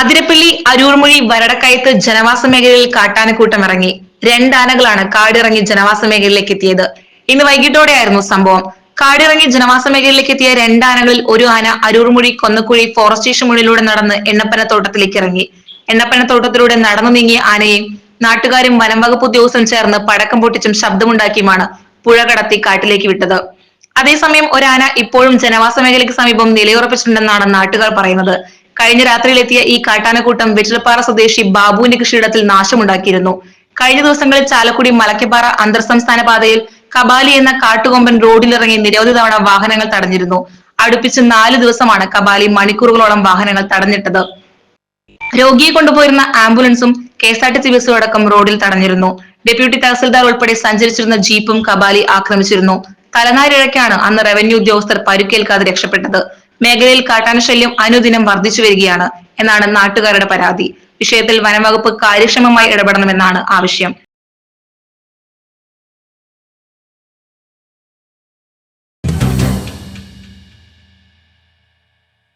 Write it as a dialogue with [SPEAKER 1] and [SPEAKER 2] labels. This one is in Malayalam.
[SPEAKER 1] അതിരപ്പള്ളി അരൂർമൊഴി വരടക്കയത്ത് ജനവാസ മേഖലയിൽ കാട്ടാനക്കൂട്ടം ഇറങ്ങി. രണ്ടാനകളാണ് കാടിറങ്ങി ജനവാസ മേഖലയിലേക്ക് എത്തിയത്. ഇന്ന് വൈകിട്ടോടെയായിരുന്നു സംഭവം. കാടിറങ്ങി ജനവാസ മേഖലയിലേക്ക് എത്തിയ രണ്ടാനകളിൽ ഒരു ആന അരൂർമൊഴി കൊന്നക്കുഴി ഫോറസ്റ്റ് സ്റ്റേഷൻ മുന്നിലൂടെ നടന്ന് എണ്ണപ്പന തോട്ടത്തിലേക്ക് ഇറങ്ങി. എണ്ണപ്പന തോട്ടത്തിലൂടെ നടന്നു നീങ്ങിയ ആനയെ നാട്ടുകാരും വനംവകുപ്പ് ഉദ്യോഗസ്ഥരും ചേർന്ന് പടക്കം പൊട്ടിച്ചും ശബ്ദമുണ്ടാക്കിയുമാണ് പുഴ കടത്തി കാട്ടിലേക്ക് വിട്ടത്. അതേസമയം ഒരാന ഇപ്പോഴും ജനവാസ മേഖലയ്ക്ക് സമീപം നിലയുറപ്പിച്ചിട്ടുണ്ടെന്നാണ് നാട്ടുകാർ പറയുന്നത്. കഴിഞ്ഞ രാത്രിയിലെത്തിയ ഈ കാട്ടാനക്കൂട്ടം വെറ്റിലപ്പാറ സ്വദേശി ബാബുവിന്റെ കൃഷിയിടത്തിൽ നാശമുണ്ടാക്കിയിരുന്നു. കഴിഞ്ഞ ദിവസങ്ങളിൽ ചാലക്കുടി മലക്കപ്പാറ അന്തർ സംസ്ഥാന പാതയിൽ കബാലി എന്ന കാട്ടുകൊമ്പൻ റോഡിലിറങ്ങി നിരവധി തവണ വാഹനങ്ങൾ തടഞ്ഞിരുന്നു. അടുപ്പിച്ച് നാല് ദിവസമാണ് കബാലി മണിക്കൂറുകളോളം വാഹനങ്ങൾ തടഞ്ഞിട്ടത്. രോഗിയെ കൊണ്ടുപോയിരുന്ന ആംബുലൻസും K S R T C ബസ്സും അടക്കം റോഡിൽ തടഞ്ഞിരുന്നു. ഡെപ്യൂട്ടി തഹസിൽദാർ ഉൾപ്പെടെ സഞ്ചരിച്ചിരുന്ന ജീപ്പും കബാലി ആക്രമിച്ചിരുന്നു. തലനാരിഴയ്ക്കാണ് അന്ന് റവന്യൂ ഉദ്യോഗസ്ഥർ പരുക്കേൽക്കാതെ രക്ഷപ്പെട്ടത്. മേഖലയിൽ കാട്ടാന ശല്യം അനുദിനം വർദ്ധിച്ചു വരികയാണ് എന്നാണ് നാട്ടുകാരുടെ പരാതി. വിഷയത്തിൽ വനംവകുപ്പ് കാര്യക്ഷമമായി ഇടപെടണമെന്നാണ് ആവശ്യം.